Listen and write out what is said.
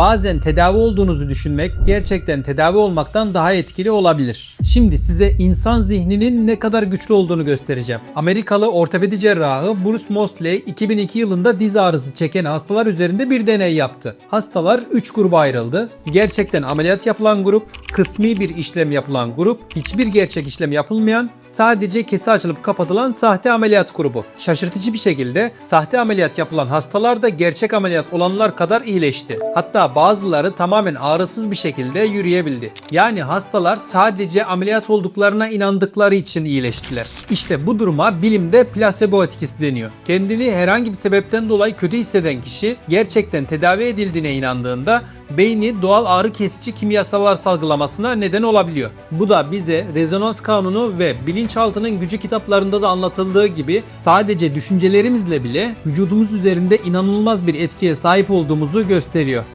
bazen tedavi olduğunuzu düşünmek gerçekten tedavi olmaktan daha etkili olabilir. Şimdi size insan zihninin ne kadar güçlü olduğunu göstereceğim. Amerikalı ortopedi cerrahı Bruce Mosley 2002 yılında diz ağrısı çeken hastalar üzerinde bir deney yaptı. Hastalar 3 gruba ayrıldı. Gerçekten ameliyat yapılan grup, kısmi bir işlem yapılan grup, hiçbir gerçek işlem yapılmayan, sadece kesi açılıp kapatılan sahte ameliyat grubu. Şaşırtıcı bir şekilde sahte ameliyat yapılan hastalar da gerçek ameliyat olanlar kadar iyileşti. Hatta bazıları tamamen ağrısız bir şekilde yürüyebildi. Yani hastalar sadece ameliyat olduklarına inandıkları için iyileştiler. İşte bu duruma bilimde plasebo etkisi deniyor. Kendini herhangi bir sebepten dolayı kötü hisseden kişi gerçekten tedavi edildiğine inandığında beyni doğal ağrı kesici kimyasallar salgılamasına neden olabiliyor. Bu da bize rezonans kanunu ve bilinçaltının gücü kitaplarında da anlatıldığı gibi sadece düşüncelerimizle bile vücudumuz üzerinde inanılmaz bir etkiye sahip olduğumuzu gösteriyor.